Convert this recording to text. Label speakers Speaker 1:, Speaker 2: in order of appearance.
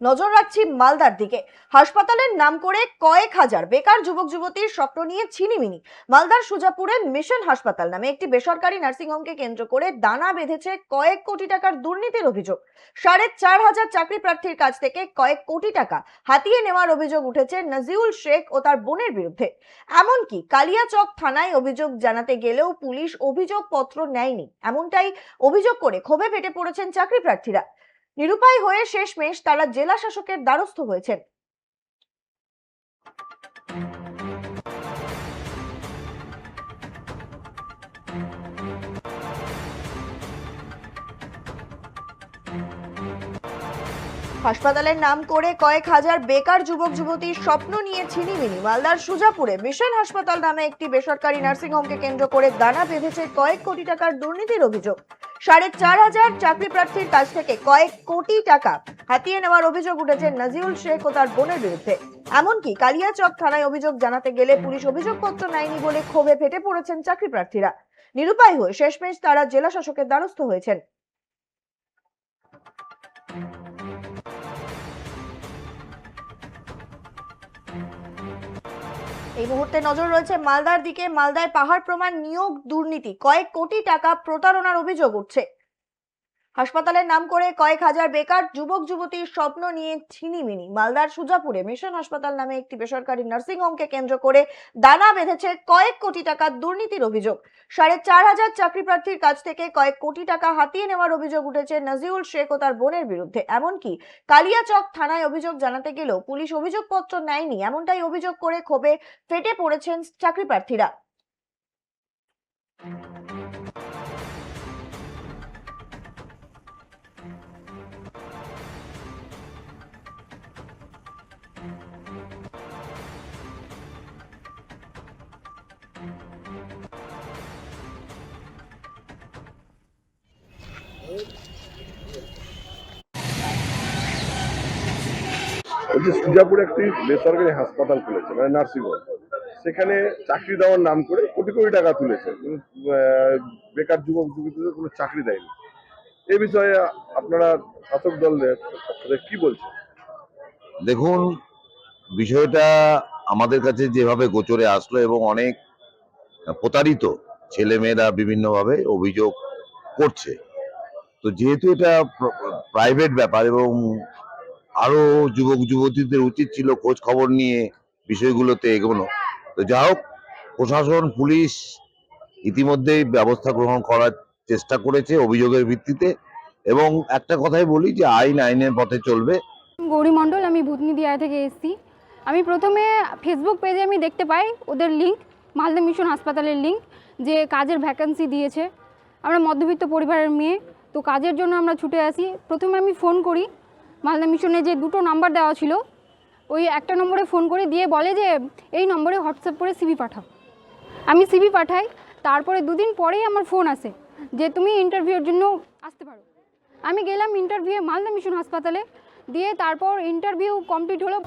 Speaker 1: নজর রাখছি মালদার দিকে। হাসপাতালের নাম করে কয়েক হাজার বেকার যুবক যুবতীর স্বপ্ন নিয়ে ছিনিমিনি। মালদার সুজাপুরে মিশন হাসপাতাল নামে একটি বেসরকারি নার্সিংহোমকে কেন্দ্র করে দানা বেঁধেছে কয়েক কোটি টাকার দুর্নীতির অভিযোগ। সাড়ে চার হাজার চাকরি প্রার্থীর কাছ থেকে কয়েক কোটি টাকা হাতিয়ে নেওয়ার অভিযোগ উঠেছে নাজিউল শেখ ও তার বোনের বিরুদ্ধে। এমনকি কালিয়াচক থানায় অভিযোগ জানাতে গেলেও পুলিশ অভিযোগ পত্র নেয়নি। এমনটাই অভিযোগ করে ক্ষোভে ফেটে পড়েছেন চাকরি প্রার্থীরা। নিরুপায় হয়ে শেষমেশ তারা জেলা শাসকের দ্বারস্থ হয়েছেন। হাসপাতালের নাম করে কয়েক হাজার বেকার যুবক যুবতীর স্বপ্ন নিয়ে ছিনিমিনি। মালদার সুজাপুরে মিশন হাসপাতাল নামে একটি বেসরকারি নার্সিংহোমকে কেন্দ্র করে দানা বেঁধেছে কয়েক কোটি টাকার দুর্নীতির অভিযোগ। সাড়ে চার হাজার চাকরি প্রার্থীর কাছ থেকে কয়েক কোটি টাকা হাতিয়ে নেওয়ার অভিযোগ উঠেছে নাজিউল শেখ ও তার বোনের বিরুদ্ধে। এমনকি কালিয়াচক থানায় অভিযোগ জানাতে গেলে পুলিশ অভিযোগপত্র নেয়নি বলে ক্ষোভে ফেটে পড়েছেন চাকরি প্রার্থীরা। নিরুপায় হয়ে শেষমেশ তারা জেলা শাসকের দ্বারস্থ হয়েছেন। এই মুহূর্তে নজর রয়েছে মালদার দিকে। মালদায় পাহাড় প্রমাণ নিয়োগ দুর্নীতি। কয়েক কোটি টাকা প্রতারণার অভিযোগ উঠছে। হাসপাতালের নাম করে কয়েক হাজার বেকার যুবক, যুবতীর স্বপ্ন নিয়ে ছিনিমিনি। মালদার সুজাপুরে মিশন হাসপাতাল নামে একটি বেসরকারি নার্সিংহোমকে কেন্দ্র করে দানা বেঁধেছে কয়েক কোটি টাকার দুর্নীতির অভিযোগ। সাড়ে চার হাজার চাকরি প্রার্থীর কাছ থেকে কয়েক কোটি টাকা হাতিয়ে নেওয়ার অভিযোগ উঠেছে নাজিউল শেখ ও তার বোনের বিরুদ্ধে। এমনকি কালিয়াচক থানায় অভিযোগ জানাতে গেলেও পুলিশ অভিযোগপত্র নেয়নি। এমনটাই অভিযোগ করে ক্ষোভে ফেটে পড়েছেন চাকরি প্রার্থীরা।
Speaker 2: বলছি সুজাপুরে একটি বেসরকারি হাসপাতাল খুলেছে মানে নার্সিংহোম সেখানে চাকরি দেওয়ার নাম করে কোটি কোটি টাকা তুলেছে। বেকার যুবক, যুবতীদের কোনো চাকরি দেয়নি। এ বিষয়ে আপনারা শাসক দলের কি বলছেন?
Speaker 3: দেখুন, বিষয়টা আমাদের কাছে যেভাবে গোচরে আসলো এবং অনেক প্রতারিত ছেলেমেয়েরা বিভিন্নভাবে অভিযোগ করছে। তো যেহেতু এটা প্রাইভেট ব্যাপার এবং আরও যুবক যুবতীদের উচিত ছিল খোঁজ খবর নিয়ে বিষয়গুলোতে এগোনো। তো যা হোক, প্রশাসন, পুলিশ ইতিমধ্যেই ব্যবস্থা গ্রহণ করার চেষ্টা করেছে অভিযোগের ভিত্তিতে। এবং একটা কথাই বলি যে আইন আইনের পথে চলবে।
Speaker 4: গৌরী মণ্ডল, আমি ভূতনি দিয়া থেকে এসেছি। আমি প্রথমে ফেসবুক পেজে আমি দেখতে পাই ওদের লিঙ্ক মালদা মিশন হাসপাতালের লিঙ্ক যে কাজের ভ্যাকেন্সি দিয়েছে। আমরা মধ্যবিত্ত পরিবারের মেয়ে, তো কাজের জন্য আমরা ছুটে আসি। প্রথমে আমি ফোন করি মালদা মিশনে যে দুটো নাম্বার দেওয়া ছিল, ওই একটা নম্বরে ফোন করে দিয়ে বলে যে, এই নম্বরে হোয়াটসঅ্যাপ করে সিবি পাঠাও। আমি সিবি পাঠাই, তারপরে দুদিন পরেই আমার ফোন আসে যে, তুমি ইন্টারভিউর জন্য আসতে পারো। আমি গেলাম ইন্টারভিউ মালদা মিশন হাসপাতালে, দিয়ে তারপর ইন্টারভিউ কমপ্লিট হলো।